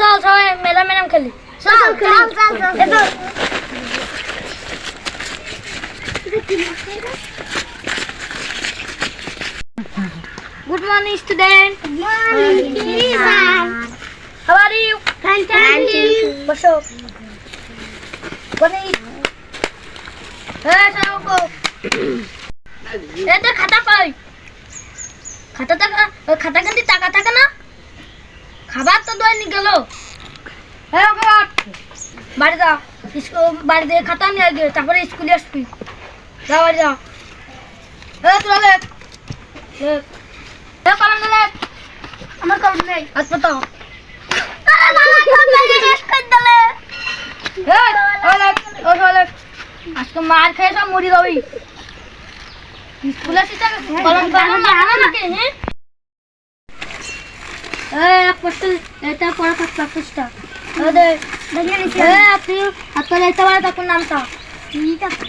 চল সবাই madam madam খেলি চল এসো। Good morning, student. Good morning, teacher. How are you? Fantastic. বসো। বসে। হ্যাঁ, চলো। এই তোর খাতা কই? খাতা টাকা খাতা কিন্তু টাকা থাকে না খাবার তো দোয়নি গেল। হ্যাঁ বাট। বাড়ি যা। স্কুল বাড়ি থেকে খাতা নিয়ে গিয়ে, তারপরে স্কুলে আসবি। যা, বাড়ি যা। হ্যাঁ তোরা লেখ কলম লেখ আমার নেই। পতো আজকে মার খেয়ে সব মরি যাবি। স্কুলে শিক্ষা কলম নাকি হ্যাঁ এই আপস্টল এটা পড়া পাঁচ পাঁচটা ওদের আপনি আপনার এটা বড় তখন নামটা। ঠিক আছে।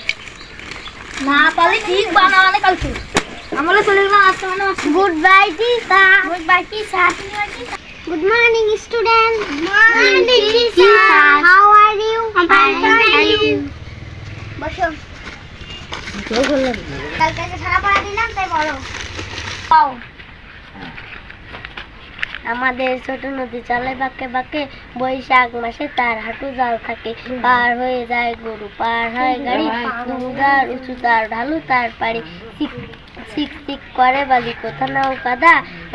না পারলে ঠিক বানাবানে কালকে। আমরা চলে গেলাম আজকে মানে goodbye teacher goodbye teacher good morning student morning teacher how are you fine thank you বসো কালকে সারা পড়া দিলাম তাই বলো। পাও। আমাদের ছোট নদী চলে, বাঁকে বাঁকে বৈশাখ মাসে তার হাঁটু জাল থাকে। পার হয়ে যায় গরু, পার হয় গাড়ি দুধার উঁচু তার ঢালু তার পাড়ি। সিক সিক করে বালি, কোথা নাও কাদা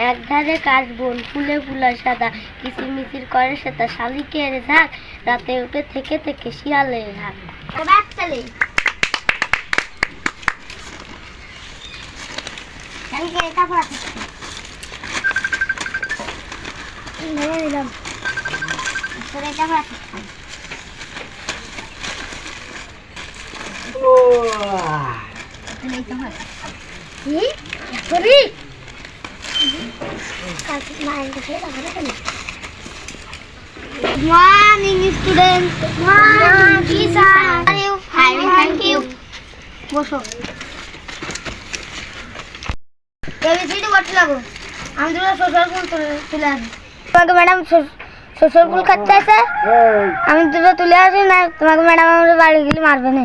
এক ধারে কাশ বন, ফুলে ফুলা সাদা। কিচির মিচির করে সে তার শালিকের ঝাঁক, রাতে উঠে থেকে থেকে শিয়ালের ঝাঁক। কালকে এটা নিলাম তোর এটা কি করি morning student morning teacher hi thank you বসো এবিসিডি বটে লাগো। আমি দুটো সোশ্যাল ফুল তুলে আনি তোমাকে ম্যাডাম সোশ্যাল ফুল খাচ্ছে আছে আমি দুটো তুলে আসি না তোমাকে ম্যাডাম আমার বাড়ি গেলে মারবে না।